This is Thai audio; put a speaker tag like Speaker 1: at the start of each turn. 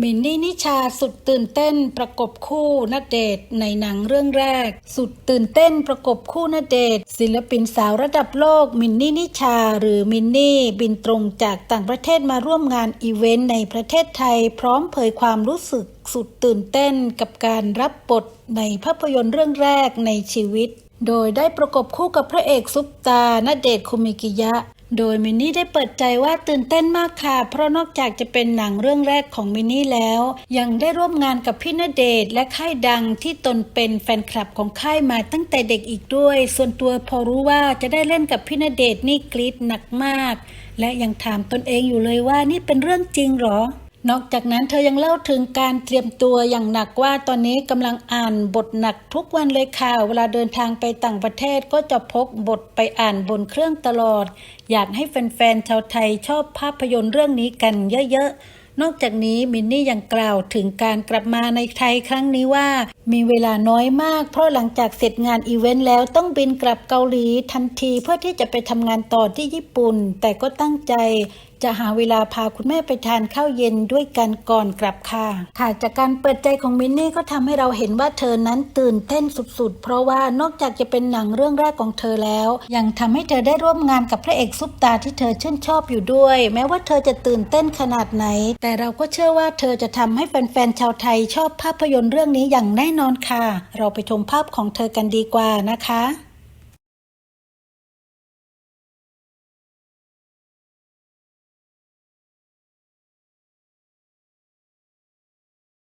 Speaker 1: มินนี่นิชาสุดตื่นเต้นประกบคู่ณเดชในหนังเรื่องแรก สุดตื่นเต้นประกบคู่ณเดชศิลปินสาวระดับโลกมินนี่นิชา หรือมินนี่บินตรงจากต่างประเทศมาร่วมงานอีเวนต์ในประเทศไทย พร้อมเผยความรู้สึกสุดตื่นเต้นกับการรับบทในภาพยนตร์เรื่องแรกในชีวิต โดยได้ประกบคู่กับพระเอกซุปตาณเดชคุมิกิยะ โดยมินนี่ได้เปิดใจว่าตื่นเต้นมากค่ะ เพราะนอกจากจะเป็นหนังเรื่องแรกของมินนี่แล้ว ยังได้ร่วมงานกับพี่ณเดชและค่ายดังที่ตนเป็นแฟนคลับของค่ายมาตั้งแต่เด็กอีกด้วย ส่วนตัวพอรู้ว่าจะได้เล่นกับพี่ณเดชนี่กรี๊ดหนักมาก และยังถามตนเองอยู่เลยว่านี่เป็นเรื่องจริงหรอ นอกจากนั้นเธอยังเล่าถึงการเตรียมตัวอย่างหนักว่าตอนนี้กำลังอ่านบทหนักทุกวันเลยค่ะ เวลาเดินทางไปต่างประเทศก็จะพกบทไปอ่านบนเครื่องตลอด อยากให้แฟนๆชาวไทยชอบภาพยนตร์เรื่องนี้กันเยอะๆ นอกจากนี้มินนี่ยังกล่าวถึงการกลับมาในไทยครั้งนี้ว่า มีเวลาน้อยมาก เพราะหลังจากเสร็จงานอีเวนต์แล้วต้องบินกลับเกาหลีทันทีเพื่อที่จะไปทำงานต่อที่ญี่ปุ่น แต่ก็ตั้งใจ จะหาเวลาพาคุณแม่ไปทานข้าวเย็นด้วยกันก่อนกลับค่ะ ค่ะจากการเปิดใจของมินนี่ก็ทำให้เราเห็นว่าเธอนั้นตื่นเต้นสุดๆ เพราะว่านอกจากจะเป็นหนังเรื่องแรกของเธอแล้ว ยังทำให้เธอได้ร่วมงานกับพระเอกซุปตาที่เธอชื่นชอบอยู่ด้วย แม้ว่าเธอจะตื่นเต้นขนาดไหน แต่เราก็เชื่อว่าเธอจะทำให้แฟนๆชาวไทยชอบภาพยนตร์เรื่องนี้อย่างแน่นอนค่ะ เราไปชมภาพของเธอกันดีกว่านะคะ